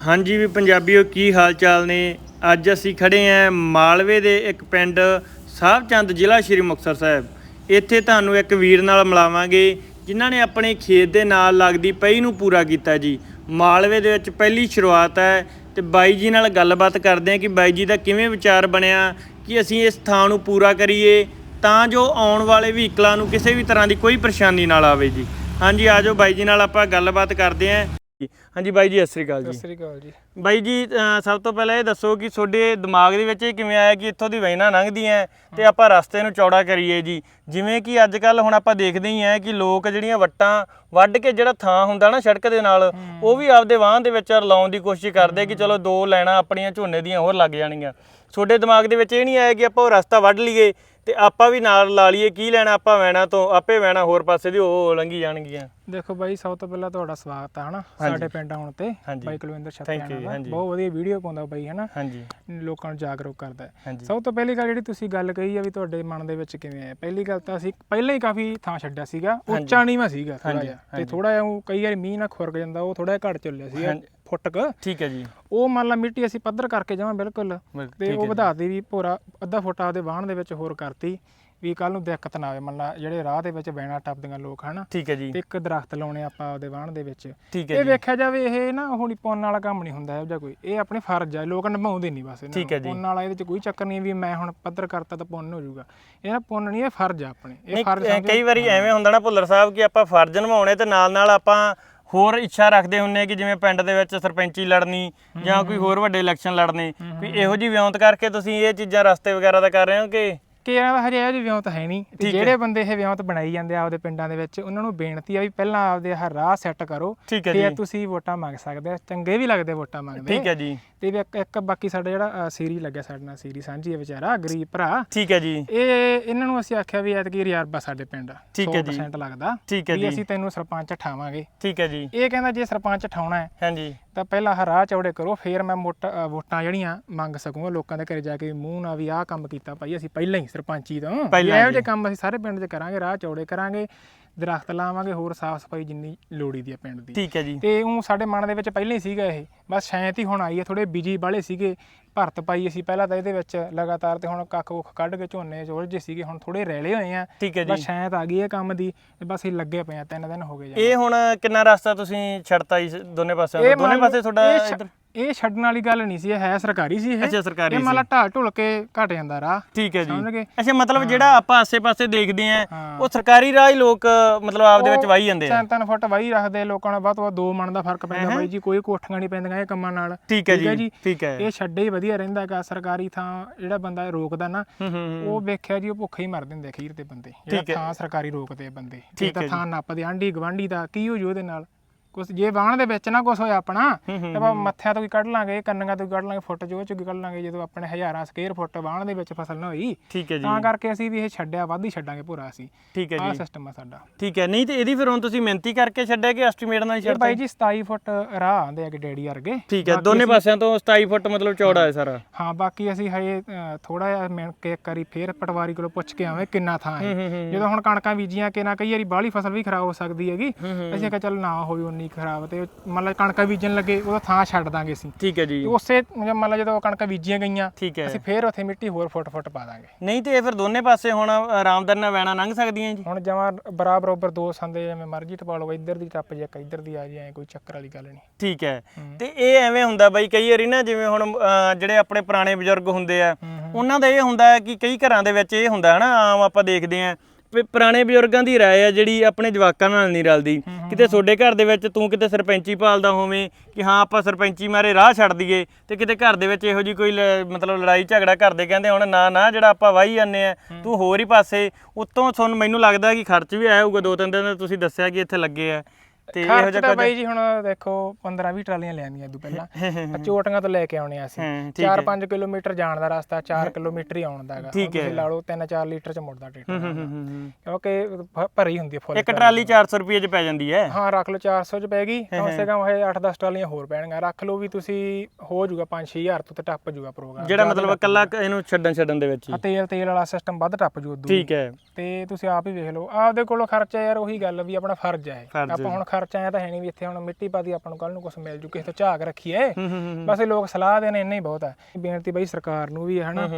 ਹਾਂਜੀ ਵੀ ਪੰਜਾਬੀਓ, ਕੀ ਹਾਲ ਚਾਲ ਨੇ? ਅੱਜ ਅਸੀਂ ਖੜੇ ਆਂ ਮਾਲਵੇ ਦੇ ਇੱਕ ਪਿੰਡ ਸਾਹਿਬਚੰਦ ਜ਼ਿਲ੍ਹਾ ਸ਼੍ਰੀ ਮੁਕਤਸਰ ਸਾਹਿਬ। ਇੱਥੇ ਤੁਹਾਨੂੰ ਇੱਕ ਵੀਰ ਨਾਲ ਮਿਲਾਵਾਂਗੇ, ਜਿਨ੍ਹਾਂ ਨੇ ਆਪਣੇ ਖੇਤ ਦੇ ਨਾਲ ਲੱਗਦੀ ਪਈ ਨੂੰ ਪੂਰਾ ਕੀਤਾ ਜੀ। ਮਾਲਵੇ ਦੇ ਵਿੱਚ ਪਹਿਲੀ ਸ਼ੁਰੂਆਤ ਹੈ ਤੇ ਬਾਈ ਜੀ ਨਾਲ ਗੱਲਬਾਤ ਕਰਦੇ ਆਂ ਕਿ ਬਾਈ ਜੀ ਦਾ ਕਿਵੇਂ ਵਿਚਾਰ ਬਣਿਆ, ਕਿ ਅਸੀਂ ਇਸ ਥਾਂ ਨੂੰ ਪੂਰਾ ਕਰੀਏ, ਤਾਂ ਜੋ ਆਉਣ ਵਾਲੇ ਵਹੀਕਲਾਂ ਨੂੰ ਕਿਸੇ ਵੀ ਤਰ੍ਹਾਂ ਦੀ ਕੋਈ ਪਰੇਸ਼ਾਨੀ ਨਾਲ ਆਵੇ ਜੀ। ਹਾਂਜੀ ਆਜੋ ਬਾਈ ਜੀ ਨਾਲ ਆਪਾਂ ਗੱਲਬਾਤ ਕਰਦੇ ਆਂ ਹਾਂਜੀ ਬਾਈ ਜੀ ਸਤਿ ਸ੍ਰੀ ਅਕਾਲ ਜੀ। ਸਤਿ ਸ੍ਰੀ ਅਕਾਲ ਜੀ। ਬਾਈ ਜੀ ਸਭ ਤੋਂ ਪਹਿਲਾਂ ਇਹ ਦੱਸੋ ਕਿ ਤੁਹਾਡੇ ਦਿਮਾਗ ਦੇ ਵਿੱਚ ਇਹ ਕਿਵੇਂ ਆਇਆ ਕਿ ਇੱਥੋਂ ਦੀ ਵੈਨਾਂ ਲੰਘਦੀਆਂ ਤੇ ਆਪਾਂ ਰਸਤੇ ਨੂੰ ਚੌੜਾ ਕਰੀਏ ਜੀ? ਜਿਵੇਂ ਕਿ ਅੱਜ ਕੱਲ ਹੁਣ ਆਪਾਂ ਦੇਖਦੇ ਹੀ ਆ ਕਿ ਲੋਕ ਜਿਹੜੀਆਂ ਵੱਟਾਂ ਵੱਢ ਕੇ ਜਿਹੜਾ ਥਾਂ ਹੁੰਦਾ ਨਾ ਸੜਕ ਦੇ ਨਾਲ ਉਹ ਵੀ ਆਪਦੇ ਵਾਹਨ ਦੇ ਵਿੱਚ ਲਾਉਣ ਦੀ ਕੋਸ਼ਿਸ਼ ਕਰਦੇ ਕਿ ਚਲੋ ਦੋ ਲੈਣਾ ਆਪਣੀਆਂ ਝੋਨੇ ਦੀਆਂ ਹੋਰ ਲੱਗ ਜਾਣਗੀਆਂ ਤੁਹਾਡੇ ਦਿਮਾਗ ਦੇ ਵਿੱਚ ਇਹ ਨਹੀਂ ਆਇਆ ਕਿ ਆਪਾਂ ਉਹ ਰਸਤਾ ਵੱਢ ਲਈਏ ਤੇ ਆਪਾਂ ਵੀ ਨਾਲ ਲਾ ਲਈਏ ਕੀ ਲੈਣਾ ਆਪਾਂ ਵੈਣਾ ਤੋਂ? ਆਪੇ ਵੈਣਾ ਹੋਰ ਪਾਸੇ ਦੀ ਉਹ ਲੰਘੀ ਜਾਣਗੀਆਂ। ਦੇਖੋ ਬਾਈ ਸਭ ਤੋਂ ਪਹਿਲਾਂ ਤੁਹਾਡਾ ਸਵਾਗਤ ਹੈ ਹਨਾ। ਸਾਡੇ ਪਿੰਡ ਆਉਣ ਤੇ। ਬਾਈ ਕੁਲਵਿੰਦਰ ਛੱਤਿਆਣਾ ਦਾ। ਬਹੁਤ ਵਧੀਆ ਵੀਡੀਓ ਪਾਉਂਦਾ ਬਾਈ ਹਨਾ? ਲੋਕਾਂ ਨੂੰ ਜਾਗਰੂਕ ਕਰਦਾ ਸਭ ਤੋਂ ਪਹਿਲੀ ਗੱਲ ਜਿਹੜੀ ਤੁਸੀਂ ਗੱਲ ਕਹੀ ਆ ਵੀ ਤੁਹਾਡੇ ਮਨ ਦੇ ਵਿੱਚ ਕਿਵੇਂ ਆਇਆ ਪਹਿਲੀ ਗੱਲ ਤਾਂ ਅਸੀਂ ਪਹਿਲਾਂ ਹੀ ਕਾਫੀ ਥਾਂ ਛੱਡਿਆ ਸੀਗਾ ਉੱਚਾ ਨੀਵਾਂ ਸੀਗਾ ਥੋੜਾ ਜਿਹਾ। ਤੇ। ਥੋੜਾ ਜਿਹਾ ਉਹ ਕਈ ਵਾਰੀ ਮੀਂਹ ਨਾਲ ਖੁਰਕ ਜਾਂਦਾ ਉਹ ਥੋੜਾ ਜਿਹਾ ਘਟ ਚੱਲਿਆ ਸੀਗਾ। ਹਾਂਜੀ। ਫੁੱਟ ਕ ਠੀਕ ਹੈ ਜੀ। ਉਹ ਮੰਨ ਲਾ ਮਿੱਟੀ ਅਸੀਂ ਪੱਧਰ ਕਰਕੇ ਜਾਵਾਂ ਬਿਲਕੁਲ ਤੇ ਉਹ। ਵਧਾਤੀ ਵੀ ਭੋਰਾ ਅੱਧਾ ਫੁੱਟ ਆਪਦੇ ਵਾਹਣ ਦੇ ਵਿੱਚ ਹੋਰ ਕਰਤੀ ਵੀ ਕੱਲ ਨੂੰ ਦਿੱਕਤ ਨਾ ਆਵੇ। ਮੰਨ ਲਾ ਜਿਹੜੇ ਰਾਹ ਦੇ ਵਿੱਚ ਬੈਣਾ ਟੱਪਦੀਆਂ ਲੋਕ ਹਨਾ ਠੀਕ ਹੈ ਜੀ। ਤੇ ਇੱਕ ਦਰਖਤ ਲਾਉਣੇ ਆਪਾਂ ਆਪਦੇ ਵਾਹਣ ਦੇ ਵਿੱਚ। ਇਹ ਵੇਖਿਆ ਜਾਵੇ ਇਹ ਨਾ ਹੁਣੀ ਪੁੰਨ ਵਾਲਾ ਕੰਮ ਨਹੀਂ ਹੁੰਦਾ ਇਹੋ ਜਿਹਾ ਕੋਈ। ਇਹ ਆਪਣੇ ਫਰਜ਼ ਆ ਲੋਕ ਨਿਭਾਉਂਦੇ ਨਹੀਂ ਬਸ ਇਹਨਾਂ। ਪੁੰਨ ਵਾਲਾ ਇਹਦੇ ਚ ਕੋਈ ਚੱਕਰ ਨਹੀਂ ਵੀ ਮੈਂ ਹੁਣ ਪੱਧਰ ਕਰਤਾ ਤਾਂ ਪੁੰਨ ਹੋ ਜਾਊਗਾ। ਇਹ ਨਾ ਪੁੰਨ ਨਹੀਂ ਇਹ ਫਰਜ਼ ਆ ਆਪਣੇ। ਇਹ ਫਰਜ਼ ਕਈ ਵਾਰੀ ਐਵੇਂ ਹੁੰਦਾ ਨਾ ਭੁੱਲਰ ਸਾਹਿਬ ਕਿ ਆਪਾਂ ਫਰਜ਼ ਨਿਭਾਉਣੇ ਤੇ ਨਾਲ ਨਾਲ ਆਪਾਂ ਹੋਰ ਇੱਛਾ ਰੱਖਦੇ ਹੁੰਨੇ ਕਿ ਜਿਵੇਂ ਪਿੰਡ ਦੇ ਵਿੱਚ ਸਰਪੰਚੀ ਲੜਨੀ ਜਾਂ ਕੋਈ ਹੋਰ ਵੱਡੇ ਇਲੈਕਸ਼ਨ ਲੜਨੇ ਵੀ ਇਹੋ ਜਿਹੀ ਵਿਉਂਤ ਕਰਕੇ ਤੁਸੀਂ ਇਹ ਚੀਜ਼ਾਂ ਰਸਤੇ ਵਗੈਰਾ ਦਾ ਕਰ ਰਹੇ ਹੋ ਕਿ ਕਿ ਇਹਨਾਂ ਦਾ ਹਜੇ ਇਹ ਜਿਹੀ ਵਿਉਂਤ ਹੈ ਨਹੀਂ ਤੇ। ਜਿਹੜੇ ਬੰਦੇ ਇਹ ਵਿਉਂਤ ਬਣਾਈ ਜਾਂਦੇ ਆ ਆਪਦੇ ਪਿੰਡਾਂ ਦੇ ਵਿੱਚ ਉਹਨਾਂ ਨੂੰ ਬੇਨਤੀ ਆ ਵੀ ਪਹਿਲਾਂ ਆਪਦੇ ਆਹ ਰਾਹ ਸੈੱਟ ਕਰੋ ਫਿਰ ਤੁਸੀਂ ਵੋਟਾਂ ਮੰਗ ਸਕਦੇ ਆ। ਚੰਗੇ ਵੀ ਲੱਗਦੇ ਵੋਟਾਂ ਮੰਗਦੇ ਠੀਕ ਹੈ ਜੀ। ਤੇ ਵੀ ਇੱਕ ਇੱਕ ਬਾਕੀ ਸਾਡਾ ਜਿਹੜਾ ਸੀਰੀ ਲੱਗਿਆ ਸਾਡੇ ਨਾਲ ਸੀਰੀ ਸਾਂਝੀ ਹੈ ਵਿਚਾਰਾ ਗਰੀਬ ਭਰਾ। ਠੀਕ ਹੈ ਜੀ। ਇਹ ਇਹਨਾਂ ਨੂੰ ਅਸੀਂ ਆਖਿਆ ਵੀ ਐਤਕੀ ਰਿਆਰਬਾ ਸਾਡੇ ਪਿੰਡ ਠੀਕ ਹੈ ਜੀ। 100% ਲੱਗਦਾ ਠੀਕ ਹੈ ਜੀ। ਅਸੀਂ ਤੈਨੂੰ ਸਰਪੰਚ ਠਾਵਾਂਗੇ। ਠੀਕ ਹੈ ਜੀ। ਇਹ ਕਹਿੰਦਾ ਜੇ ਸਰਪੰਚ ਠਾਉਣਾ ਹੈ ਹਾਂਜੀ। ਤਾਂ ਪਹਿਲਾਂ ਆਹ ਰਾਹ ਚੌੜੇ ਕਰੋ ਫਿਰ ਮੈਂ ਮੋਟ- ਵੋਟਾਂ ਜਿਹੜੀਆਂ ਮੰਗ ਸਕੂੰਗਾ ਲੋਕਾਂ ਦੇ ਘਰੇ ਜਾ ਕੇ ਮੂੰਹ ਨਾਲ ਵੀ ਆਹ ਕੰਮ ਕੀਤਾ ਭਾਈ ਅਸੀਂ ਪਹਿਲਾਂ ਹੀ ਸਰਪੰਚੀ ਤੋਂ ਇਹੋ। ਜਿਹੇ ਕੰਮ ਅਸੀਂ ਸਾਰੇ ਪਿੰਡ 'ਚ ਕਰਾਂਗੇ ਰਾਹ ਚੌੜੇ ਕਰਾਂਗੇ ਦਰਖਤ ਲਾਵਾਂਗੇ ਹੋਰ ਸਾਫ਼ ਸਫ਼ਾਈ ਜਿੰਨੀ ਲੋੜੀ ਦੀ ਹੈ ਪਿੰਡ ਦੀ। ਠੀਕ ਹੈ ਜੀ। ਤੇ ਉਹ ਸਾਡੇ ਮਨ ਦੇ ਵਿੱਚ ਪਹਿਲਾਂ ਹੀ ਸੀਗਾ ਇਹ। ਬਸ ਸ਼ਾਇਦ ਹੀ ਹੁਣ ਆਈ ਹੈ ਥੋੜੇ ਬਿਜ਼ੀ ਵਾਲੇ ਸੀਗੇ ਭਰਤ ਪਾਈ ਅਸੀਂ ਪਹਿਲਾਂ ਤਾਂ ਇਹਦੇ ਵਿੱਚ ਲਗਾਤਾਰ ਤੇ ਹੁਣ ਕੱਖ ਕੁੱਖ ਕੱਢ ਕੇ ਝੋਨੇ ਚ ਉਲਝੇ ਸੀਗੇ ਹੁਣ ਥੋੜੇ ਰੈਲੇ ਹੋਏ ਆ। ਠੀਕ ਹੈ ਬਸ ਜੀ ਸ਼ਾਇਦ ਆ ਗਈ ਇਹ ਕੰਮ ਦੀ ਤੇ ਬਸ ਇਹ ਲੱਗੇ ਪਏ ਆ ਤਿੰਨ ਦਿਨ ਹੋ ਗਏ ਜੀ ਇਹ ਹੁਣ ਕਿੰਨਾ ਰਸਤਾ ਤੁਸੀਂ ਛੱਡਤਾ ਜੀ ਦੋਨੇ ਤੋਂ? ਦੋਨੇ ਪਾਸੇ ਤੁਹਾਡਾ ਇਹ ਇਹ ਛੱਡਣ ਵਾਲੀ ਗੱਲ ਨਹੀਂ ਸੀ ਇਹ ਹੈ ਸਰਕਾਰੀ ਸੀ ਇਹ। ਅੱਛਾ ਸਰਕਾਰੀ ਇਹ ਸੀ ਮੰਨ ਲਾ ਢਾਲ ਢੁਲ ਕੇ ਘਟ ਜਾਂਦਾ ਰਾਹ। ਠੀਕ ਹੈ ਜੀ। ਸਮਝ ਗਏ? ਅੱਛਾ ਮਤਲਬ ਜਿਹੜਾ ਆਪਾਂ ਆਸੇ-ਪਾਸੇ ਦੇਖਦੇ ਆਂ ਹਾਂ। ਉਹ ਸਰਕਾਰੀ ਰਾਹ ਹੀ ਲੋਕ ਮਤਲਬ ਆਪਦੇ ਵਿੱਚ ਵਾਹੀ ਜਾਂਦੇ ਆ। ਤਿੰਨ ਤਿੰਨ ਫੁੱਟ ਵਾਹੀ ਰੱਖਦੇ ਲੋਕਾਂ ਨੂੰ ਵੱਧ ਤੋਂ ਵੱਧ ਦੋ ਮਣ ਦਾ ਫ਼ਰਕ ਪੈਂਦਾ ਬਾਈ ਜੀ ਕੋਈ ਕੋਠੀਆਂ ਨਹੀਂ ਪੈਂਦੀਆਂ ਇਹ ਕੰਮਾਂ ਨਾਲ। ਠੀਕ ਹੈ ਜੀ। ਠੀਕ ਹੈ। ਇਹ ਛੱਡੇ ਹੀ ਵਧੀਆ ਰਹਿੰਦਾ ਹੈਗਾ ਸਰਕਾਰੀ ਥਾਂ ਜਿਹੜਾ ਬੰਦਾ ਰੋਕਦਾ ਨਾ ਹੂੰ ਹੂੰ ਹੂੰ। ਉਹ ਵੇਖਿਆ ਜੀ ਉਹ ਭੁੱਖੇ ਹੀ ਮਰ ਦਿੰਦੇ ਅਖੀਰ ਤੇ ਬੰਦੇ। ਜਿਹੜਾ ਥਾਂ ਸਰਕਾਰੀ ਰੋਕਦੇ ਆ ਬੰਦੇ। ਠੀਕ ਇਹ ਤਾਂ ਥਾਂ ਨੱਪਦੇ ਆਂਢੀ ਗਵਾਂਢੀ ਦਾ ਕੀ ਹੋ ਜੂ ਉਹਦੇ ਨਾਲ? ਕੁਛ ਜੇ ਵਾਹਣ ਦੇ ਵਿੱਚ ਨਾ ਕੁਛ ਹੋਇਆ ਆਪਣਾ ਤੇ ਆਪਾਂ ਮੱਥਿਆਂ ਤੋਂ ਵੀ ਕੱਢ ਲਾਂਗੇ ਕੰਨਾਂ ਤੋਂ ਵੀ ਕੱਢ ਲਾਂਗੇ ਫੁੱਟ ਜੋ ਚ ਵੀ ਕੱਢ ਲਾਂਗੇ ਜਦੋਂ ਆਪਣੇ ਹਜ਼ਾਰਾਂ ਸਕੁਅਰ ਫੁੱਟ ਵਾਹਣ ਦੇ ਵਿੱਚ ਫਸਲ ਨਾ ਹੋਈ ਠੀਕ ਹੈ ਜੀ। ਤਾਂ ਕਰਕੇ ਅਸੀਂ ਵੀ ਇਹ ਛੱਡਿਆ ਵੱਧ ਹੀ ਛੱਡਾਂਗੇ ਭੂਰਾ ਅਸੀਂ। ਠੀਕ ਹੈ ਆਹ ਜੀ। ਸਿਸਟਮ ਆ ਸਾਡਾ। ਠੀਕ ਹੈ ਨਹੀਂ ਤੇ ਇਹਦੀ ਫਿਰ ਹੁਣ ਤੁਸੀਂ ਮਿਹਨਤੀ ਕਰਕੇ ਛੱਡਿਆ ਕਿ ਐਸਟੀਮੇਟ ਨਾਲ ਛੱਡਤਾ ਬਾਈ ਜੀ 27 ਫੁੱਟ ਰਾਹ ਆਂਦੇ ਆ ਕਿ ਡੈਡੀ ਵਰਗੇ। ਠੀਕ ਹੈ ਦੋਨੇ ਪਾਸਿਆਂ ਤੋਂ 27 ਫੁੱਟ ਮਤਲਬ ਚੌੜਾ ਹੈ ਸਾਰਾ। ਹਾਂ ਬਾਕੀ ਅਸੀਂ ਹਜੇ ਥੋੜਾ ਜਿਹਾ ਮਿਣ ਕੇ ਇੱਕ ਵਾਰੀ ਫੇਰ ਪਟਵਾਰੀ ਕੋਲੋਂ ਪੁੱਛ ਕੇ ਆਵੇਂ ਕਿੰਨਾ ਥਾਂ ਹੈ। ਜਦੋਂ ਹੁਣ ਕਣਕਾਂ ਬੀਜੀਆਂ ਕਿ ਨਾ ਕਈ ਵਾਰੀ ਬਾਹਲੀ ਫਸਲ ਵੀ ਖਰਾਬ ਹੋ ਸਕਦੀ ਹੈਗੀ। ਅਸੀਂ ਕਿਹਾ ਚੱਲ ਨਾ ਹੋਵੇ ਉਨੀ ਖਰਾਬ ਤੇ ਮੰਨ ਲਾ ਕਣਕਾਂ ਬੀਜਣ ਲੱਗੇ ਉਹਦਾ ਥਾਂ ਛੱਡ ਦਾਂਗੇ ਅਸੀਂ। ਠੀਕ ਹੈ ਜੀ। ਉਸੇ ਮੰਨ ਲਾ ਜਦੋਂ ਕਣਕਾਂ ਬੀਜੀਆਂ ਗਈਆਂ ਅਸੀਂ ਫੇਰ ਉੱਥੇ ਮਿੱਟੀ ਹੋਰ ਫੁੱਟ ਫੁੱਟ ਪਾ ਦਾਂਗੇ। ਨਹੀਂ ਤੇ ਇਹ ਫਿਰ ਦੋਨੇ ਪਾਸੇ ਹੁਣ ਆਰਾਮਦਾਰ ਨਾਲ ਵੈਣਾ ਲੰਘ ਸਕਦੀਆਂ ਜੀ। ਹੁਣ ਜਮਾਂ ਬਰਾਬਰ ਬਰੋਬਰ ਦੋ ਸੰਦੇ ਜਿਵੇਂ ਮਰਜ਼ੀ ਟਪਾ ਲਓ ਇੱਧਰ ਦੀ ਟੱਪ ਜੇ ਇੱਧਰ ਦੀ ਆ ਜੇ ਐ ਕੋਈ ਚੱਕਰ ਵਾਲੀ ਗੱਲ ਨਹੀਂ। ਠੀਕ ਹੈ। ਤੇ ਇਹ ਐਵੇਂ ਹੁੰਦਾ ਬਾਈ ਕਈ ਵਾਰੀ ਨਾ ਜਿਵੇਂ ਹੁਣ ਜਿਹੜੇ ਆਪਣੇ ਪੁਰਾਣੇ ਬਜ਼ੁਰਗ ਹੁੰਦੇ ਆ। ਉਹਨਾਂ ਦਾ ਇਹ ਹੁੰਦਾ ਹੈ ਕਿ ਕਈ ਘਰਾਂ ਦੇ ਵਿੱਚ ਇਹ ਹੁੰਦਾ ਹੈ ਨਾ ਆਮ ਆਪਾਂ ਦੇਖਦੇ ਆਂ ਵੀ ਪੁਰਾਣੇ ਬਜ਼ੁਰਗਾਂ ਦੀ ਰਾਏ ਆ ਜਿਹੜੀ ਆਪਣੇ ਜਵਾਕਾਂ ਨਾਲ ਨਹੀਂ ਰਲਦੀ। ਕਿਤੇ ਤੁਹਾਡੇ ਘਰ ਦੇ ਵਿੱਚ ਤੂੰ ਕਿਤੇ ਸਰਪੰਚੀ ਭਾਲਦਾ ਹੋਵੇਂ ਕਿ ਹਾਂ ਆਪਾਂ ਸਰਪੰਚੀ ਮਾਰੇ ਰਾਹ ਛੱਡ ਦਈਏ ਤੇ ਕਿਤੇ ਘਰ ਦੇ ਵਿੱਚ ਇਹੋ ਜੀ ਕੋਈ ਲ- ਮਤਲਬ ਲੜਾਈ ਝਗੜਾ ਕਰਦੇ ਕਹਿੰਦੇ ਹੁਣ ਨਾ ਨਾ ਜਿਹੜਾ ਆਪਾਂ ਵਾਹੀ ਜਾਂਦੇ ਆ ਤੂੰ ਹੋਰ ਹੀ ਪਾਸੇ। ਉੱਤੋਂ ਤੁਹਾਨੂੰ ਮੈਨੂੰ ਲੱਗਦਾ ਕਿ ਖਰਚ ਵੀ ਆਇਆ ਹੋਊਗਾ ਦੋ ਤਿੰਨ ਦਿਨ ਦਾ। ਤੁਸੀਂ ਦੱਸਿਆ ਕਿ ਇੱਥੇ ਲੱਗੇ ਆ। ਤੇ ਇਹੋ ਜਿਹਾ ਬਾਈ ਜੀ ਹੁਣ ਦੇਖੋ 15 20 ਟਰਾਲੀਆਂ ਲਿਆਂਦੀਆਂ ਇਦੋਂ ਪਹਿਲਾਂ। ਚੋਟੀਆਂ ਤੋਂ ਲੈ ਕੇ ਆਉਣੇ ਆ ਅਸੀਂ। ਹਾਂ, ਠੀਕ ਹੈ। 4-5 ਕਿਲੋਮੀਟਰ ਜਾਣ ਦਾ ਰਸਤਾ 4 ਕਿਲੋਮੀਟਰ ਹੀ ਆਉਣ ਦਾ ਹੈਗਾ ਠੀਕ ਹੈ। ਤੁਸੀਂ ਲਾ ਲਓ 3-4 ਲੀਟਰ ਚ ਮੁੜਦਾ ਟਰੈਕਟਰ ਕਿਉਂਕਿ ਭਰੀ ਹੁੰਦੀ ਹੈ ਫੁੱਲ ਇੱਕ ਟਰਾਲੀ 400 ਰੁਪਏ ਚ ਪੈ ਜਾਂਦੀ ਹੈ। ਹਾਂ ਰੱਖ ਲਓ 400 ਚ ਪੈ ਗਈ। ਕਮ ਸੇ ਕਮ ਇਹ 8-10 ਟਰਾਲੀਆਂ ਹੋਰ ਪੈਣਗੀਆਂ। ਰੱਖ ਲਓ ਵੀ ਤੁਸੀਂ ਹੋ ਜਾਊਗਾ 5-6000 ਤੋਂ ਤੇ ਟੱਪ ਜਾਊਗਾ ਪ੍ਰੋਗਰਾਮ। ਜਿਹੜਾ ਮਤਲਬ ਇਕੱਲਾ ਕ- ਇਹਨੂੰ ਛੱਡਣ ਛੱਡਣ ਦੇ ਵਿੱਚ ਹੀ। ਤੇਲ ਤੇਲ ਵਾਲਾ ਸਿਸਟਮ ਵੱਧ ਟੱਪ ਜੂ ਉਦੋਂ ਠੀਕ ਹੈ। ਤੇ ਤੁਸੀਂ ਆਪ ਹੀ ਵੇਖ ਲਓ। ਆਪਦੇ ਕੋਲੋਂ ਖਰਚਾ ਯਾਰ ਉਹੀ ਗੱਲ ਵੀ ਆਪਣਾ ਫਰਜ਼ ਹੈ। ਆਪਾਂ ਹੁਣ ਖਰਚ ਆਇਆ ਤਾਂ ਹੈ ਨਹੀਂ ਵੀ ਇੱਥੇ ਹੁਣ ਮਿੱਟੀ ਪਾਦੀ ਆਪਾਂ ਨੂੰ ਕੱਲ ਨੂੰ ਕੁਝ ਮਿਲ ਜੂ ਕਿਸੇ ਤੋਂ ਝਾਕ ਰੱਖੀਏ। ਬਸ ਇਹ ਲੋਕ ਸਲਾਹ ਦੇਣ ਇੰਨਾ ਹੀ ਬਹੁਤ ਹੈ ਬੇਨਤੀ ਬਈ ਸਰਕਾਰ ਨੂੰ ਵੀ ਹੈ ਹਨਾ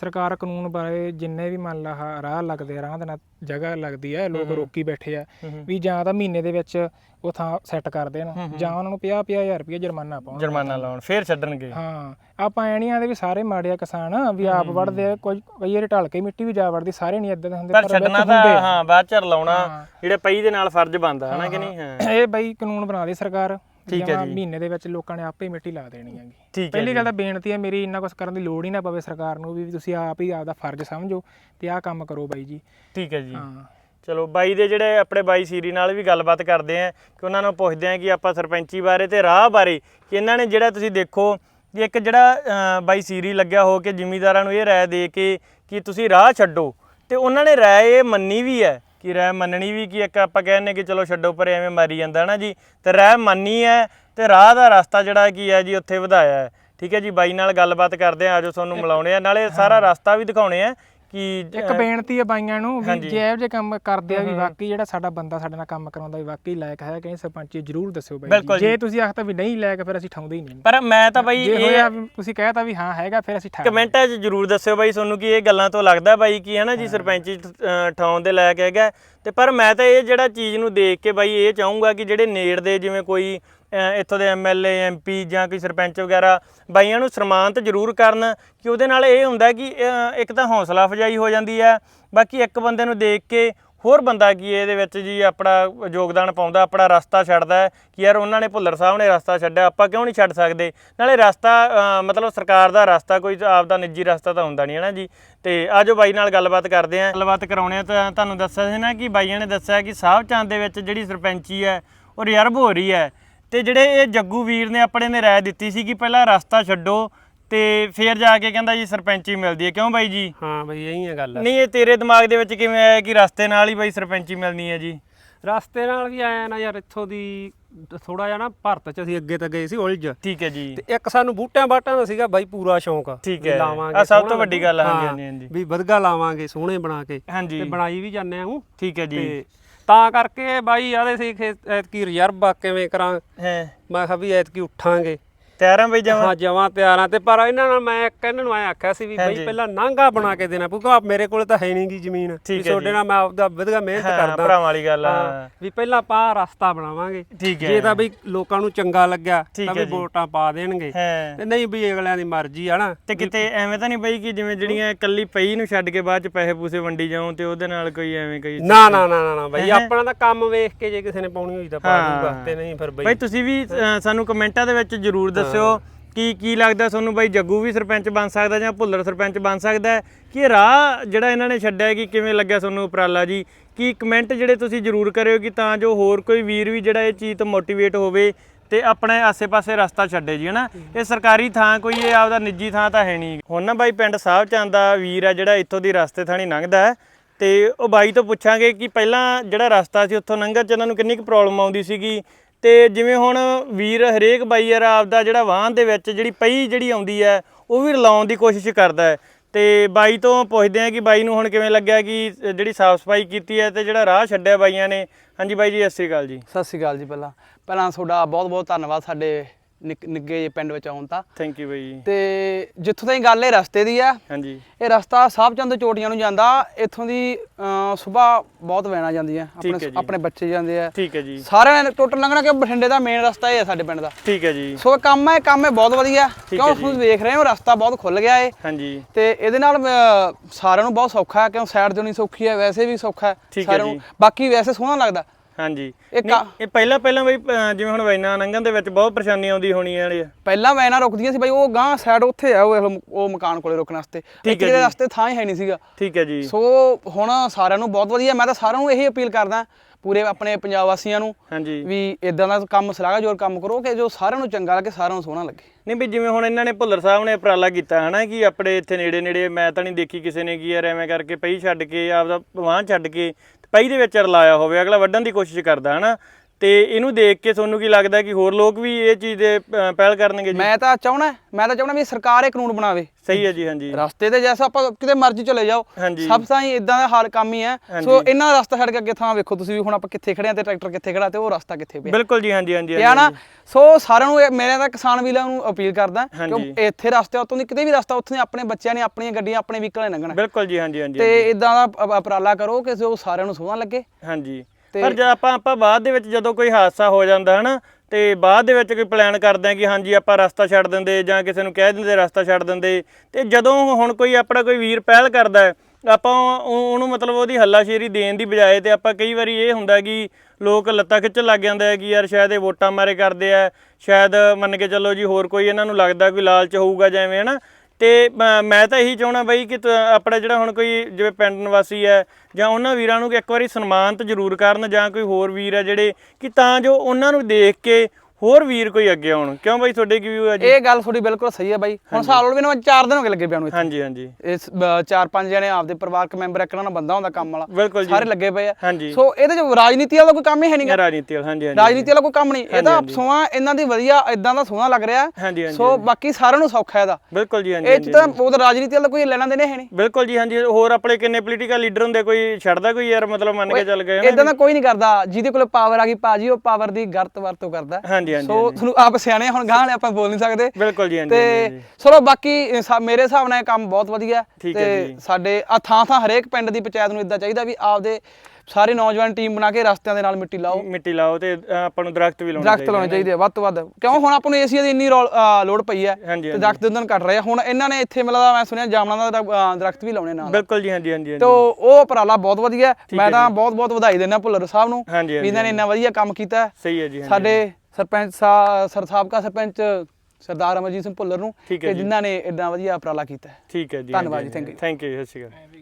ਸਰਕਾਰ ਕਾਨੂੰਨ ਬਾਰੇ ਜਿੰਨੇ ਵੀ ਮੰਨ ਲਾ ਰਾਹ ਲੱਗਦੇ ਆ, ਰਾਹ ਦੇ ਨਾਲ ਜਗ੍ਹਾ ਲੱਗਦੀ ਹੈ ਲੋਕ ਰੋਕੀ ਬੈਠੇ ਆ। ਵੀ ਜਾਂ ਤਾਂ ਮਹੀਨੇ ਦੇ ਵਿੱਚ ਉਹ ਥਾਂ ਸੈੱਟ ਕਰ ਦੇਣ। ਜਾਂ ਉਹਨਾਂ ਨੂੰ 50 50000 ਰੁਪਏ ਜੁਰਮਾਨਾ ਪਾਉਣ। ਜੁਰਮਾਨਾ ਲਾਉਣ ਫੇਰ ਛੱਡਣਗੇ ਹਾਂ ਆਪਾਂ ਐ ਨਹੀਂ ਆਂਦੇ ਵੀ ਸਾਰੇ ਮਾੜੇ ਕਿਸਾਨ ਵੀ ਆਪ ਵੜਦੇ ਆ ਕੋਈ ਕਈ ਵਾਰੀ ਢਲ ਕੇ ਮਿੱਟੀ ਵੀ ਜਾ ਵੜਦੀ ਸਾਰੇ ਨਹੀਂ ਇਦਾਂ ਦੇ ਹੁੰਦੇ ਪਰ ਛੱਡਣਾ ਤਾਂ। ਹਾਂ ਬਾਅਦ ਚ ਲਾਉਣਾ। ਜਿਹੜੇ ਪਈ ਦੇ ਨਾਲ ਫਰਜ਼ ਬਣਦਾ ਹਨਾ ਕਿ ਨਹੀਂ? ਹਾਂ। ਇਹ ਬਈ ਕਾਨੂੰਨ ਬਣਾ ਦੇ ਸਰਕਾਰ ਠੀਕ ਹੈ ਜੀ। ਮਹੀਨੇ ਦੇ ਵਿੱਚ ਲੋਕਾਂ ਨੇ ਆਪੇ ਮਿੱਟੀ ਲਾ ਦੇਣੀ ਹੈਗੀ। ਪਹਿਲੀ ਗੱਲ ਤਾਂ ਬੇਨਤੀ ਹੈ ਮੇਰੀ ਇੰਨਾ ਕੁਝ ਕਰਨ ਦੀ ਲੋੜ ਹੀ ਨਾ ਪਵੇ ਸਰਕਾਰ ਨੂੰ ਵੀ ਤੁਸੀਂ ਆਪ ਹੀ ਆਪਦਾ ਫਰਜ਼ ਸਮਝੋ ਤੇ ਆਹ ਕੰਮ ਕਰੋ ਬਾਈ ਜੀ। ਠੀਕ ਹੈ ਜੀ। ਹਾਂ। ਚਲੋ, ਬਾਈ ਦੇ ਜਿਹੜੇ ਆਪਣੇ ਬਾਈ ਸੀਰੀ ਨਾਲ ਵੀ ਗੱਲਬਾਤ ਕਰਦੇ ਆਂ ਕਿ ਉਹਨਾਂ ਨੂੰ ਪੁੱਛਦੇ ਆਂ ਕਿ ਆਪਾਂ ਸਰਪੰਚੀ ਬਾਰੇ ਤੇ ਰਾਹ ਬਾਰੇ ਕਿ ਇਹਨਾਂ ਨੇ ਜਿਹੜਾ ਤੁਸੀਂ ਦੇਖੋ ਕਿ ਇੱਕ ਜਿਹੜਾ ਬਾਈ ਸੀਰੀ ਲੱਗਿਆ ਹੋ ਕੇ ਜ਼ਿਮੀਦਾਰਾਂ ਨੂੰ ਇਹ ਰਾਏ ਦੇ ਕੇ ਕਿ ਤੁਸੀਂ ਰਾਹ ਛੱਡੋ ਤੇ ਉਹਨਾਂ ਨੇ ਰਾਏ ਇਹ ਮੰਨੀ ਵੀ ਹੈ ਕਿ ਰਾਏ ਮੰਨਣੀ ਵੀ ਕਿ ਇੱਕ ਆਪਾਂ ਕਹਿੰਨੇ ਕਿ ਚਲੋ ਛੱਡੋ ਪਰ ਐਵੇਂ ਮਾਰੀ ਜਾਂਦਾ ਨਾ ਜੀ? ਤੇ ਰਾਏ ਮੰਨੀ ਹੈ ਤੇ ਰਾਹ ਦਾ ਰਸਤਾ ਜਿਹੜਾ ਕੀ ਹੈ ਜੀ, ਉੱਥੇ ਵਧਾਇਆ ਹੈ। ਠੀਕ ਹੈ ਜੀ, ਬਾਈ ਨਾਲ ਗੱਲਬਾਤ ਕਰਦੇ ਆ ਆਜੋ ਤੁਹਾਨੂੰ ਮਿਲਾਉਣੇ ਆ। ਨਾਲੇ ਸਾਰਾ ਰਸਤਾ ਵੀ ਦਿਖਾਉਣੇ ਆ ਕਿ ਇੱਕ ਬੇਨਤੀ ਹੈ ਬਾਈਆਂ ਨੂੰ ਵੀ ਜੇ ਇਹੋ ਜਿਹੇ ਕੰਮ ਕਰਦੇ ਆ ਵੀ ਵਾਕਈ ਜਿਹੜਾ ਸਾਡਾ ਬੰਦਾ ਸਾਡੇ ਨਾਲ ਕੰਮ ਕਰਾਉਂਦਾ ਵੀ ਵਾਕਈ ਲਾਇਕ ਹੈ ਕਿ ਸਰਪੰਚੀ ਜ਼ਰੂਰ ਦੱਸਿਓ ਬਾਈ ਜੀ। ਤੁਸੀਂ ਆਖਤਾ ਵੀ ਨਹੀਂ ਲਾਇਕ ਫਿਰ ਅਸੀਂ ਠਾਉਂਦੇ ਹੀ ਨਹੀਂ। ਪਰ ਮੈਂ ਤਾਂ ਬਾਈ ਇਹ ਤੁਸੀਂ ਕਹਿਤਾ ਵੀ ਹਾਂ ਹੈਗਾ ਫਿਰ ਅਸੀਂ ਠਾ ਕਮੈਂਟਾਂ 'ਚ ਜਰੂਰ ਦੱਸਿਓ ਬਾਈ ਤੁਹਾਨੂੰ ਕਿ ਇਹ ਗੱਲਾਂ ਤੋਂ ਲੱਗਦਾ ਬਾਈ ਕੀ ਹੈ ਨਾ ਜੀ ਸਰਪੰਚੀ ਠਾਉਣ ਦੇ ਲਾਇਕ ਹੈਗਾ। ਤੇ ਪਰ ਮੈਂ ਤਾਂ ਇਹ ਜਿਹੜਾ ਚੀਜ਼ ਨੂੰ ਦੇਖ ਕੇ ਬਾਈ ਇਹ ਚਾਹੂੰਗਾ ਕਿ ਜਿਹੜੇ ਨੇੜ ਦੇ ਜਿਵੇਂ ਕੋਈ ਇੱਥੋਂ ਦੇ ਐਮਐਲਏ ਐਮਪੀ ਜਾਂ ਕੋਈ ਸਰਪੰਚ ਵਗੈਰਾ, ਬਾਈਆਂ ਨੂੰ ਸਨਮਾਨਿਤ ਜ਼ਰੂਰ ਕਰਨ, ਕਿ ਉਹਦੇ ਨਾਲ ਇਹ ਹੁੰਦਾ ਕਿ ਇੱਕ ਤਾਂ ਹੌਸਲਾ ਅਫਜਾਈ ਹੋ ਜਾਂਦੀ ਹੈ, ਬਾਕੀ ਇੱਕ ਬੰਦੇ ਨੂੰ ਦੇਖ ਕੇ ਹੋਰ ਬੰਦਾ ਕੀ ਇਹਦੇ ਵਿੱਚ ਜੀ, ਆਪਣਾ ਯੋਗਦਾਨ ਪਾਉਂਦਾ, ਆਪਣਾ ਰਸਤਾ ਛੱਡਦਾ ਕਿ ਯਾਰ ਉਹਨਾਂ ਨੇ ਭੁੱਲਰ ਸਾਹਿਬ ਨੇ ਰਸਤਾ ਛੱਡਿਆ, ਆਪਾਂ ਕਿਉਂ ਨਹੀਂ ਛੱਡ ਸਕਦੇ? ਨਾਲੇ ਰਸਤਾ ਮਤਲਬ ਸਰਕਾਰ ਦਾ ਰਸਤਾ, ਕੋਈ ਆਪਦਾ ਨਿੱਜੀ ਰਸਤਾ ਤਾਂ ਹੁੰਦਾ ਨਹੀਂ ਹੈ ਨਾ ਜੀ? ਤੇ ਆਜੋ ਬਾਈ ਨਾਲ ਗੱਲਬਾਤ ਕਰਦੇ ਆਂ ਗੱਲਬਾਤ ਕਰਾਉਣੇ ਆ ਤਾਂ ਤੁਹਾਨੂੰ ਦੱਸਿਆ ਸੀ ਨਾ ਕਿ ਬਾਈਆਂ ਨੇ ਦੱਸਿਆ ਕਿ ਸਾਹਿਬ ਚੰਦ ਦੇ ਵਿੱਚ ਜਿਹੜੀ ਸਰਪੰਚੀ ਹੈ, ਉਹ ਰਿਜ਼ਰਵ ਹੋ ਰਹੀ ਹੈ। ਤੇ ਜਿਹੜੇ ਇਹ ਜੱਗੂ ਵੀਰ ਨੇ ਆਪਣੇ ਨੇ ਰਾਏ ਦਿੱਤੀ ਸੀ ਕਿ ਪਹਿਲਾਂ ਰਸਤਾ ਛੱਡੋ ਤੇ ਫੇਰ ਜਾ ਕੇ ਕਹਿੰਦਾ ਜੀ ਸਰਪੰਚੀ ਮਿਲਦੀ ਹੈ। ਕਿਉਂ ਬਾਈ ਜੀ? ਹਾਂ ਬਈ ਇਹੀ ਹੈ ਗੱਲ। ਨਹੀਂ ਇਹ ਤੇਰੇ ਦਿਮਾਗ ਦੇ ਵਿੱਚ ਕਿਵੇਂ ਆਇਆ ਕਿ ਰਸਤੇ ਨਾਲ ਹੀ ਬਾਈ ਸਰਪੰਚੀ ਮਿਲਣੀ ਹੈ ਜੀ? ਰਸਤੇ ਨਾਲ ਵੀ ਆਇਆ ਨਾ ਯਾਰ ਇੱਥੋਂ ਦੀ ਥੋੜਾ ਜਿਹਾ ਨਾ ਭਾਰਤ ਚ ਅਸੀਂ ਅੱਗੇ ਤਾਂ ਗਏ ਸੀ ਉਲਝ। ਠੀਕ ਹੈ ਜੀ। ਤੇ ਇੱਕ ਸਾਨੂੰ ਬੂਟਿਆਂ ਬਾਟਾਂ ਦਾ ਸੀਗਾ ਬਾਈ ਪੂਰਾ ਸ਼ੌਂਕ। ਠੀਕ ਹੈ। ਲਾਵਾਂਗੇ ਆਹ ਸਭ ਤੋਂ ਵੱਡੀ ਗੱਲ ਆ, ਹਾਂਜੀ, ਹਾਂ। ਵੀ ਵਧਗਾ ਲਾਵਾਂਗੇ ਸੋਹਣੇ ਬਣਾ ਕੇ। ਹਾਂਜੀ। ਤੇ ਬਣਾਈ ਵੀ ਜਾਂਦੇ ਆ ਉਹ। ਠੀਕ ਹੈ ਜੀ। ਤੇ ਕਰਕੇ ਬਾਈ ਆਦੇ ਸੀ ਕਿ ਰਿਜ਼ਰਵ ਆ ਕਿਵੇਂ ਕਰਾਂ। ਹੈ। ਮੈਂ ਕਿਹਾ ਵੀ ਐਤਕੀ ਉੱਠਾਂਗੇ। ਤਿਆਰਾਂ ਬਈ ਜਮਾ ਹਾਂ ਜਮਾਂ ਤਿਆਰਾਂ ਤੇ ਪਰ ਇਹਨਾਂ ਨਾਲ ਮੈਂ ਇੱਕ ਇਹਨਾਂ ਨੂੰ ਐ ਆਖਿਆ ਸੀ ਵੀ। ਬਈ ਪਹਿਲਾਂ ਨਾਂਗਾ ਬਣਾ ਕੇ ਦੇਣਾ ਪਊਗਾ ਮੇਰੇ ਕੋਲ ਤਾਂ ਹੈ ਨਹੀਂਗੀ ਜ਼ਮੀਨ ਹੈ ਤੁਹਾਡੇ। ਨਾਲ ਮੈਂ ਆਪਦਾ ਵਧਗਾ ਮਿਹਨਤ ਹਾਂ, ਕਰਦਾ ਭਰਾਵਾਂ ਵਾਲੀ ਗੱਲ ਆ। ਵੀ ਪਹਿਲਾਂ ਆਪਾਂ ਰਸਤਾ ਬਣਾਵਾਂਗੇ ਠੀਕ ਹੈ ਜੇ ਤਾਂ ਬਈ ਲੋਕਾਂ ਨੂੰ ਚੰਗਾ ਲੱਗਿਆ ਤਾਂ ਵੀ। ਵੋਟਾਂ ਪਾ ਦੇਣਗੇ ਤੇ ਨਹੀਂ ਵੀ ਅਗਲਿਆਂ ਦੀ ਮਰਜ਼ੀ ਆ ਨਾ ਤੇ ਕਿਤੇ ਐਵੇਂ ਤਾਂ ਨਹੀਂ ਬਈ ਕਿ ਜਿਵੇਂ ਜਿਹੜੀਆਂ ਇਕੱਲੀ ਪਈ ਨੂੰ ਛੱਡ ਕੇ ਬਾਅਦ ਚ ਪੈਸੇ ਪੂਸੇ ਵੰਡੀ ਜਾਉਂ ਤੇ ਉਹਦੇ ਨਾਲ ਕੋਈ ਐਵੇਂ ਕੋਈ ਨਾ ਨਾ ਨਾ ਨਾ, ਬਈ? ਆਪਣਾ ਤਾਂ ਕੰਮ ਵੇਖ ਕੇ ਜੇ ਕਿਸੇ ਨੇ ਪਾਉਣੀ ਹੋਈ ਤਾਂ ਪਾ। ਦੂਗਾ ਤੇ ਨਹੀਂ ਫਿਰ ਬਈ ਬਈ ਤੁਸੀਂ ਵੀ ਸਾਨੂੰ ਕਮੈਂਟਾਂ ਦੇ ਵਿੱਚ ਜਰੂਰ ਦੱਸਿਓ ਕਿ ਕੀ ਲੱਗਦਾ ਤੁਹਾਨੂੰ ਬਈ ਜੱਗੂ ਵੀ ਸਰਪੰਚ ਬਣ ਸਕਦਾ ਜਾਂ ਭੁੱਲਰ ਸਰਪੰਚ ਬਣ ਸਕਦਾ? ਕਿ ਰਾਹ ਜਿਹੜਾ ਇਹਨਾਂ ਨੇ ਛੱਡਿਆ ਹੈ ਕਿ ਕਿਵੇਂ ਲੱਗਿਆ ਤੁਹਾਨੂੰ ਉਪਰਾਲਾ ਜੀ? ਕਿ ਕਮੈਂਟ ਜਿਹੜੇ ਤੁਸੀਂ ਜਰੂਰ ਕਰਿਓ ਕਿ ਤਾਂ ਜੋ ਹੋਰ ਕੋਈ ਵੀਰ ਵੀ ਜਿਹੜਾ ਇਹ ਚੀਜ਼ ਤੋਂ ਮੋਟੀਵੇਟ ਹੋਵੇ ਤੇ ਆਪਣੇ ਆਸੇ-ਪਾਸੇ ਰਸਤਾ ਛੱਡੇ ਜੀ ਹਨਾ? ਇਹ ਸਰਕਾਰੀ ਥਾਂ ਕੋਈ ਇਹ ਆਪਦਾ ਨਿੱਜੀ ਥਾਂ ਤਾਂ ਹੈ ਨਹੀਂ। ਹੁਣ ਨਾ ਬਾਈ ਪਿੰਡ ਸਾਹਿਬ ਚੰਦ ਦਾ ਵੀਰ ਆ ਜਿਹੜਾ ਇੱਥੋਂ ਦੀ ਰਸਤੇ ਥਾਣੀ ਲੰਘਦਾ ਤੇ ਉਹ ਬਾਈ ਤੋਂ ਪੁੱਛਾਂਗੇ ਕਿ ਪਹਿਲਾਂ ਜਿਹੜਾ ਰਸਤਾ ਸੀ ਉੱਥੋਂ ਲੰਘਣ ਚ ਇਹਨਾਂ ਨੂੰ ਕਿੰਨੀ ਕੁ ਪ੍ਰੋਬਲਮ ਆਉਂਦੀ ਸੀਗੀ? ਤੇ ਜਿਵੇਂ ਹੁਣ ਵੀਰ ਹਰੇਕ ਬਾਈ ਯਾਰ ਆਪਦਾ ਜਿਹੜਾ ਵਾਹਨ ਦੇ ਵਿੱਚ ਜਿਹੜੀ ਪਈ ਜਿਹੜੀ ਆਉਂਦੀ ਹੈ, ਉਹ ਵੀ ਰਲਾਉਣ ਦੀ ਕੋਸ਼ਿਸ਼ ਕਰਦਾ ਹੈ। ਤੇ ਬਾਈ ਤੋਂ ਪੁੱਛਦੇ ਆ ਕਿ ਬਾਈ ਨੂੰ ਹੁਣ ਕਿਵੇਂ ਲੱਗਿਆ ਕਿ ਜਿਹੜੀ ਸਾਫ਼ ਸਫ਼ਾਈ ਕੀਤੀ ਹੈ ਤੇ ਜਿਹੜਾ ਰਾਹ ਛੱਡਿਆ ਬਾਈਆਂ ਨੇ। ਹਾਂਜੀ ਬਾਈ ਜੀ, ਸਤਿ ਸ਼੍ਰੀ ਅਕਾਲ ਜੀ। ਸਤਿ ਸ਼੍ਰੀ ਅਕਾਲ ਜੀ ਪਹਿਲਾਂ। ਪਹਿਲਾਂ ਤੁਹਾਡਾ ਬਹੁਤ ਬਹੁਤ ਧੰਨਵਾਦ ਸਾਡੇ ਨਿੱਕ- ਨਿੱਗੇ ਜਿਹੇ ਪਿੰਡ ਵਿੱਚ ਆਉਣ ਤਾਂ। ਥੈਂਕ ਯੂ ਬਾਈ। ਤੇ ਜਿੱਥੋਂ ਤਾਈਂ ਗੱਲ ਇਹ ਰਸਤੇ ਦੀ ਆ ਹਾਂਜੀ। ਇਹ ਰਸਤਾ ਸਾਹਿਬਚੰਦ ਚੋਟੀਆਂ ਨੂੰ ਜਾਂਦਾ ਇੱਥੋਂ ਦੀ ਸਵੇਰ ਬਹੁਤ ਵੈਣਾ ਜਾਂਦੀਆਂ ਠੀਕ ਹੈ ਆਪਣੇ ਜੀ। ਆਪਣੇ ਬੱਚੇ ਜਾਂਦੇ ਆ। ਠੀਕ ਹੈ ਜੀ। ਸਾਰਿਆਂ ਨੇ ਟੋਟਲ ਲੰਘਣਾ ਕਿ ਬਠਿੰਡੇ ਦਾ ਮੇਨ ਰਸਤਾ ਇਹ ਹੈ ਸਾਡੇ ਪਿੰਡ ਦਾ। ਠੀਕ ਹੈ ਜੀ। ਸੋ ਇਹ ਕੰਮ ਹੈ ਕੰਮ ਹੈ ਬਹੁਤ ਵਧੀਆ। ਹੈ ਕਿਉਂ। ਤੁਸੀਂ ਵੇਖ ਰਹੇ ਹੋ ਰਸਤਾ ਬਹੁਤ ਖੁੱਲ ਗਿਆ ਏ। ਹਾਂਜੀ। ਤੇ ਇਹਦੇ ਨਾਲ ਅਹ, ਸਾਰਿਆਂ ਨੂੰ ਬਹੁਤ ਸੌਖਾ ਹੈ ਕਿਉਂ ਸਾਈਡ ਤੋਂ ਨਹੀਂ ਸੌਖੀ ਹੈ ਵੈਸੇ ਵੀ ਸੌਖਾ ਹੈ ਠੀਕ ਹੈ ਸਾਰਿਆਂ ਜੀ। ਨੂੰ ਬਾਕੀ ਵੈਸੇ ਸੋਹਣਾ ਲੱਗਦਾ। ਹਾਂਜੀ। ਇਹ ਨਹੀਂ, ਇਹ ਪਹਿਲਾਂ ਪਹਿਲਾਂ ਬਈ ਜਿਵੇਂ ਹੁਣ ਵੈਨਾ ਲੰਘਣ ਦੇ ਵਿੱਚ ਬਹੁਤ ਪਰੇਸ਼ਾਨੀ ਆਉਂਦੀ ਹੋਣੀ ਹੈ ਵਾਲੀ ਪਹਿਲਾਂ ਵੈਨਾਂ ਰੁਕਦੀਆਂ ਸੀ ਬਾਈ ਉਹ ਗਾਂ ਸਾਈਡ ਉੱਥੇ ਆ ਉਹ ਵੇਖ ਲਓ ਉਹ ਮਕਾਨ ਕੋਲੇ ਰੁਕਣ ਵਾਸਤੇ। ਹੈ ਇੱਥੇ ਜੀ। ਰਸਤੇ ਥਾਂ ਹੀ ਹੈ ਨਹੀਂ ਸੀਗਾ। ਠੀਕ ਹੈ ਜੀ। ਸੋ ਹੁਣ ਸਾਰਿਆਂ ਨੂੰ ਬਹੁਤ ਵਧੀਆ ਮੈਂ ਤਾਂ ਸਾਰਿਆਂ ਨੂੰ ਇਹੀ ਅਪੀਲ ਕਰਦਾ ਪੂਰੇ ਆਪਣੇ ਪੰਜਾਬ ਵਾਸੀਆਂ ਨੂੰ ਹਾਂਜੀ। ਵੀ ਇਦਾਂ ਦਾ ਕੰਮ ਸਲਾਗਾ ਜੋਰ ਕੰਮ ਕਰੋ ਕਿ ਜੋ ਸਾਰਿਆਂ ਨੂੰ ਚੰਗਾ ਲੱਗੇ ਸਾਰਿਆਂ ਨੂੰ ਸੋਹਣਾ ਲੱਗੇ। ਨਹੀਂ ਵੀ ਜਿਵੇਂ ਹੁਣ ਇਹਨਾਂ ਨੇ ਭੁੱਲਰ ਸਾਹਿਬ ਨੇ ਉਪਰਾਲਾ ਕੀਤਾ ਹਨਾ ਕਿ ਆਪਣੇ ਇੱਥੇ ਨੇੜੇ ਨੇੜੇ ਮੈਂ ਤਾਂ ਨਹੀਂ ਦੇਖੀ ਕਿਸੇ ਨੇ ਕੀ ਯਾਰ ਐਵੇਂ ਕਰਕੇ ਪਈ ਛੱਡ ਕੇ ਆਪਦਾ ਵਾਹਨ ਛੱਡ ਕੇ ਪਈ ਦੇ ਵਿੱਚ ਰਲਾਇਆ ਹੋਵੇ ਅਗਲਾ ਵੱਢਣ ਦੀ ਕੋਸ਼ਿਸ਼ ਕਰਦਾ ਹਨਾ? ਤੇ ਇਹਨੂੰ ਦੇਖ ਕੇ ਤੁਹਾਨੂੰ ਕੀ ਲੱਗਦਾ ਕਿ ਹੋਰ ਲੋਕ ਵੀ ਇਹ ਚੀਜ਼ ਦੇ ਪਹਿਲ ਕਰਨਗੇ ਜੀ? ਮੈਂ ਤਾਂ ਚਾਹਣਾ ਮੈਂ ਤਾਂ ਚਾਹਣਾ ਵੀ ਸਰਕਾਰ ਇਹ ਕਾਨੂੰਨ ਬਣਾਵੇ। ਸਹੀ ਹੈ ਜੀ ਹਾਂਜੀ। ਰਸਤੇ ਤੇ ਜੈਸਾ ਆਪਾਂ ਕਿਤੇ ਮਰਜ਼ੀ ਚਲੇ ਜਾਓ। ਸਭ ਤਾਂ ਹੀ ਇਦਾਂ ਦਾ ਹਾਲ ਕੰਮ ਹੀ ਹੈ। ਸੋ ਇਹਨਾਂ ਰਸਤਾ ਛੱਡ ਕੇ ਅੱਗੇ ਥਾਂ ਵੇਖੋ ਤੁਸੀਂ ਵੀ ਹੁਣ ਆਪਾਂ ਕਿੱਥੇ ਖੜੇ ਆ ਤੇ ਟਰੈਕਟਰ ਕਿੱਥੇ ਖੜਾ ਤੇ ਉਹ ਰਸਤਾ ਕਿੱਥੇ ਪਿਆ। ਬਿਲਕੁਲ ਜੀ ਹਾਂਜੀ ਹਾਂਜੀ ਪਿਆ ਨਾ ਸੋ ਸਾਰਿਆਂ ਨੂੰ ਮੇਰੇ ਤਾਂ ਕਿਸਾਨ ਵੀਰਾਂ ਨੂੰ ਅਪੀਲ ਕਰਦਾ। ਕਿ ਇੱਥੇ ਰਸਤੇ ਉਤੋਂ ਦੀ ਕਿਤੇ ਵੀ ਰਸਤਾ ਉੱਥੋਂ ਆਪਣੇ ਬੱਚਿਆਂ ਨੇ ਆਪਣੀਆਂ ਗੱਡੀਆਂ ਆਪਣੇ ਵਹੀਕਲ ਨੇ ਲੰਘਣਾ। ਬਿਲਕੁਲ ਜੀ ਹਾਂਜੀ ਹਾਂਜੀ ਤੇ ਇਦਾਂ ਦਾ ਉਪ- ਉਪਰਾਲਾ ਕਰੋ ਕਿ ਜੋ ਸਾਰਿਆਂ ਨੂੰ ਸੋਹਣਾ ਲੱਗੇ। ਹਾਂਜੀ। ਪਰ ਜੇ ਆਪਾਂ ਆਪਾਂ ਬਾਅਦ ਦੇ ਵਿੱਚ ਜਦੋਂ ਕੋਈ ਹਾਦਸਾ ਹੋ ਜਾਂਦਾ ਹਨਾ, ਤੇ ਬਾਅਦ ਦੇ ਵਿੱਚ ਕੋਈ ਪਲਾਨ ਕਰਦੇ ਆ ਕਿ ਹਾਂਜੀ ਆਪਾਂ ਰਸਤਾ ਛੱਡ ਦਿੰਦੇ ਜਾਂ ਕਿਸੇ ਨੂੰ ਕਹਿ ਦਿੰਦੇ ਰਸਤਾ ਛੱਡ ਦਿੰਦੇ, ਤੇ ਜਦੋਂ ਹੁਣ ਕੋਈ ਆਪਣਾ ਕੋਈ ਵੀਰ ਪਹਿਲ ਕਰਦਾ ਆਪਾਂ ਉਹਨੂੰ ਮਤਲਬ ਉਹਦੀ ਹੱਲਾਸ਼ੇਰੀ ਦੇਣ ਦੀ ਬਜਾਏ ਤੇ ਆਪਾਂ ਕਈ ਵਾਰੀ ਇਹ ਹੁੰਦਾ ਕਿ ਲੋਕ ਲੱਤਾਂ ਖਿੱਚਣ ਲੱਗ ਜਾਂਦੇ ਆ ਕਿ ਯਾਰ ਸ਼ਾਇਦ ਇਹ ਵੋਟਾਂ ਮਾਰੇ ਕਰਦੇ ਆ, ਸ਼ਾਇਦ ਮੰਨ ਕੇ ਚੱਲੋ ਜੀ ਹੋਰ ਕੋਈ ਇਹਨਾਂ ਨੂੰ ਲੱਗਦਾ ਕੋਈ ਲਾਲਚ ਹੋਊਗਾ ਜਿਵੇਂ ਹਨਾ ਤੇ ਮ- ਮੈਂ ਤਾਂ ਇਹੀ ਚਾਹਣਾ ਬਈ ਕਿ ਤ- ਆਪਣਾ ਜਿਹੜਾ ਹੁਣ ਕੋਈ ਜਿਵੇਂ ਪਿੰਡ ਨਿਵਾਸੀ ਹੈ ਜਾਂ ਉਹਨਾਂ ਵੀਰਾਂ ਨੂੰ ਇੱਕ ਵਾਰੀ ਸਨਮਾਨਿਤ ਜ਼ਰੂਰ ਕਰਨ ਜਾਂ ਕੋਈ ਹੋਰ ਵੀਰ ਹੈ ਜਿਹੜੇ ਕਿ ਤਾਂ ਜੋ ਉਹਨਾਂ ਨੂੰ ਦੇਖ ਕੇ ਹੋਰ ਵੀਰ ਕੋਈ ਅੱਗੇ ਆਉਣ? ਕਿਉਂ ਬਈ ਤੁਹਾਡੇ ਕੀ ਵਿਊ ਹੈ ਜੀ? ਇਹ ਗੱਲ ਥੋੜੀ ਬਿਲਕੁਲ ਸਹੀ ਹੈ ਬਾਈ। ਹੁਣ ਸਾਲ ਵੀ ਨਾ 4 ਦਿਨ ਹੋ ਗਏ ਲੱਗੇ ਪਿਆ ਨੂੰ ਹਾਂਜੀ ਹਾਂਜੀ। ਇਸ ਬ- ਚਾਰ ਪੰਜ ਜਣੇ ਆਪਦੇ ਪਰਿਵਾਰਕ ਮੈਂਬਰ ਇੱਕ ਨਾਲ ਬੰਦਾ ਹੁੰਦਾ ਕੰਮ ਵਾਲਾ। ਸਾਰੇ ਲੱਗੇ ਪਏ ਆ। ਸੋ ਇਹਦੇ ਚ ਰਾਜਨੀਤੀ ਵਾਲਾ ਕੋਈ ਕੰਮ ਹੀ ਹੈ ਨਹੀਂਗਾ ਰਾਜਨੀਤੀ ਵਾਲਾ, ਹਾਂਜੀ ਹਾਂਜੀ। ਰਾਜਨੀਤੀ ਵਾਲਾ ਕੋਈ ਕੰਮ ਨਹੀਂ। ਇਹ ਤਾਂ। ਸੋਹਾਂ ਇਹਨਾਂ ਦੀ ਵਧੀਆ ਇਦਾਂ ਦਾ ਸੋਹਣਾ ਲੱਗ ਰਿਹਾ। ਸੋ ਬਾਕੀ ਸਾਰਿਆਂ ਨੂੰ ਸੌਖਾ ਇਹਦਾ। ਬਿਲਕੁਲ ਜੀ ਹਾਂਜੀ ਇਹ ਚ ਤਾਂ ਉਹ ਰਾਜਨੀਤੀ ਵਾਲਾ ਕੋਈ ਲੈਣਾ ਦੇਣੇ ਹੈ ਨਹੀਂ। ਬਿਲਕੁਲ ਜੀ ਹਾਂਜੀ। ਹੋਰ ਆਪਣੇ ਕਿੰਨੇ ਪੋਲੀਟੀਕਲ ਲੀਡਰ ਹੁੰਦੇ? ਕੋਈ ਛੱਡਦਾ ਕੋਈ ਯਾਰ? ਮਤਲਬ ਮੰਨ ਕੇ ਚੱਲ ਗਏ ਇਦਾਂ ਦਾ ਕੋਈ ਨਹੀਂ ਕਰਦਾ। ਜਿਹਦੇ ਕੋਲ ਪਾਵਰ ਆ ਗਈ ਭਾਜੀ ਉਹ ਪਾਵਰ ਦੀ ਗਲਤ ਵਰਤੋਂ ਕਰਦਾ। ਹਾਂਜੀ ਹਾਂਜੀ ਸੋ ਤੁਹਾਨੂੰ ਆਪ ਸਿਆਣੇ ਹੁਣ ਗਾਂ ਵਾਲੇ ਆਪਾਂ ਬੋਲ ਨਹੀਂ ਸਕਦੇ। ਬਿਲਕੁਲ ਜੀ ਹਾਂਜੀ, ਹਾਂਜੀ ਤੇ ਚਲੋ ਬਾਕੀ ਸਾ- ਮੇਰੇ ਹਿਸਾਬ ਨਾਲ ਇਹ ਕੰਮ ਬਹੁਤ ਵਧੀਆ। ਠੀਕ ਹੈ ਤੇ ਜੀ। ਸਾਡੇ ਆ ਥਾਂ ਥਾਂ ਹਰੇਕ ਪਿੰਡ ਦੀ ਪੰਚਾਇਤ ਨੂੰ ਇਦਾਂ ਚਾਹੀਦਾ ਵੀ ਆਪਦੇ ਸਾਰੇ ਨੌਜਵਾਨ ਟੀਮ ਬਣਾ ਕੇ ਰਸਤਿਆਂ ਦੇ ਨਾਲ ਮਿੱਟੀ ਲਾਓ। ਮਿੱਟੀ ਲਾਓ ਤੇ ਅ, ਆਪਾਂ ਨੂੰ ਦਰਖਤ ਵੀ ਲਾਉਣੇ ਦਰਖਤ ਲਾਉਣੇ ਚਾਹੀਦੇ ਆ ਵੱਧ ਤੋਂ ਵੱਧ। ਕਿਉਂ? ਹੁਣ ਆਪਾਂ ਨੂੰ ਏਸੀਆ ਦੀ ਇੰਨੀ ਰੌਲ- ਲੋੜ ਪਈ ਹੈ। ਹਾਂਜੀ, ਤੇ ਹਾਂਜੀ। ਦਰਖਤ ਦਿਨ ਘਟ ਰਹੇ ਆ। ਹੁਣ ਇਹਨਾਂ ਨੇ ਇੱਥੇ ਮਿਲਦਾ ਮੈਂ ਸੁਣਿਆ ਜਾਮਨਾਂ ਦਾ ਦਰਖਤ ਵੀ ਲਾਉਣੇ ਨਾਲ। ਬਿਲਕੁਲ ਜੀ ਹਾਂਜੀ ਹਾਂਜੀ ਤੋ ਉਹ ਉਪਰਾਲਾ ਬਹੁਤ ਵਧੀਆ ਹੈ। ਮੈਂ ਤਾਂ ਬਹੁਤ ਬਹੁਤ ਵਧਾਈ ਦਿੰਦਾ ਭੁੱਲਰ ਸਾਹਿਬ ਨੂੰ ਹਾਂਜੀ, ਵੀ ਇਹਨਾਂ ਨੇ ਇੰਨਾ ਵਧੀਆ ਕੰਮ ਕੀਤਾ ਹੈ। ਸਹੀ ਹੈ ਜੀ ਹਾਂਜੀ, ਸਾਡੇ ਸਰਪੰਚ ਸਰ ਸਾਬਕਾ ਸਰਪੰਚ ਸਰਦਾਰ ਅਮਰਜੀਤ ਸਿੰਘ ਭੁੱਲਰ ਨੂੰ ਕਿ। ਜਿਨ੍ਹਾਂ ਨੇ ਇੰਨਾ ਵਧੀਆ ਉਪਰਾਲਾ ਕੀਤਾ। ਠੀਕ ਹੈ ਜੀ ਧੰਨਵਾਦ ਜੀ, thank you. ਥੈਂਕ ਯੂ ਸਤਿ ਸ਼੍ਰੀ ਅਕਾਲ